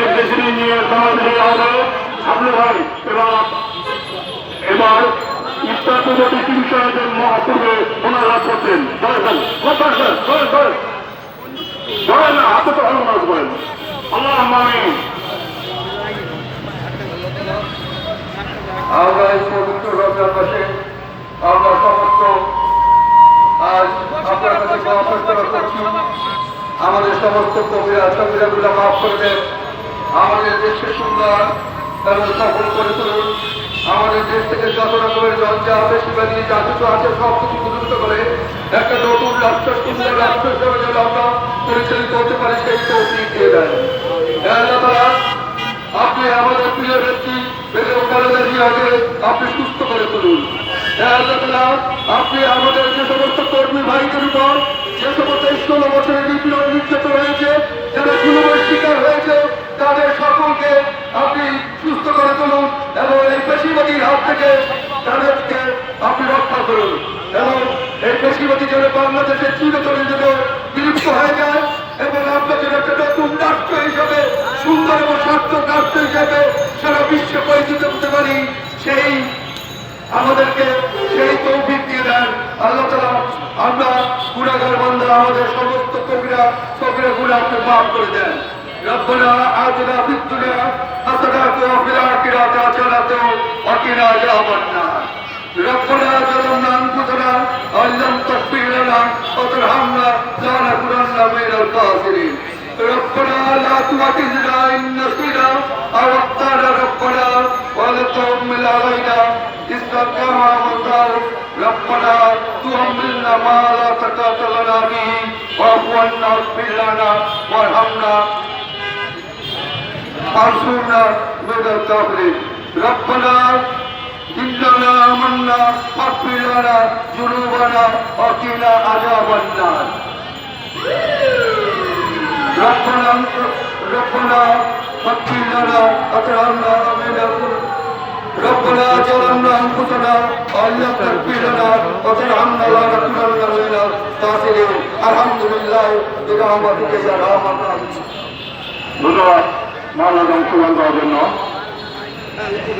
এর দেশে নিয়ে সামনে ভাই, এবার এবার ইফতার পূর্ববর্তী তিন সাহেবের মহাপূর্বে ওনার করছেন তো নাচ করেন আল্লাহ মামিন আমরা এই আমাদের সমস্ত কবিরা কবিরাগুলো মাফ করে দেন। আমাদের দেশকে সুন্দর এবং সফল করে তুলুন আমাদের দেশ থেকে যত রকমের জঞ্জা বেশিবাদী কিছু আছে সব কিছু বিলুপ্ত করে একটা নতুন রাষ্ট্র, সুন্দর রাষ্ট্র হিসেবে যেন আমরা পরিচালিত হতে পারি, সেই তৌফিক দিয়ে দেন। হ্যাঁ আপনি আমাদের প্রিয় ব্যক্তি, বেগম খালেদা জিয়াকে আপনি সুস্থ করে তুলুন। আল্লাহ তাদেরকে আপনি রক্ষা করুন। এবং এই পেশিবাদী যেন বাংলাদেশের চিরতরের জন্য বিলুপ্ত হয়ে যায়, এবং আমরা যেন একটা নতুন রাষ্ট্র হিসাবে, সুন্দর এবং সার্থক রাষ্ট্র হিসাবে সারা বিশ্বে পরিচিত হতে পারি, সেই আমাদেরকে সেই তৌফিক দিয়ে দেন। আল্লাহ তালা আমরা গুণাগার বান্ধা আমাদের সমস্ত কবিরা কবিরা গুণা আপনি মাফ করে দেন। ربنا آتنا في الدنيا حسنة وفي الآخرة حسنة وقنا عذاب النار ربنا ظلمنا أنفسنا وإن لم تغفر لنا وترحمنا لنكونن من الخاسرين ربنا لا تؤاخذنا إن نسينا أو أخطأنا ربنا ولا تحمل علينا إصرا كما حملته ربنا تحملنا ما لا طاقة لنا به واعف عنا واغفر لنا وارحمنا وانصرنا من الكافرين ربنا إننا آمنا فاغفر لنا ذنوبنا وقنا عذاب النار ربنا ربنا فاغفر لنا وترحمنا من ربنا ظلمنا انفسنا وان لم تغفر لنا وترحمنا لنكونن من الخاسرين الحمد لله برحمتك يا ارحم الراحمين ধন্যবাদ মানব অংশগ্রহণ করার জন্য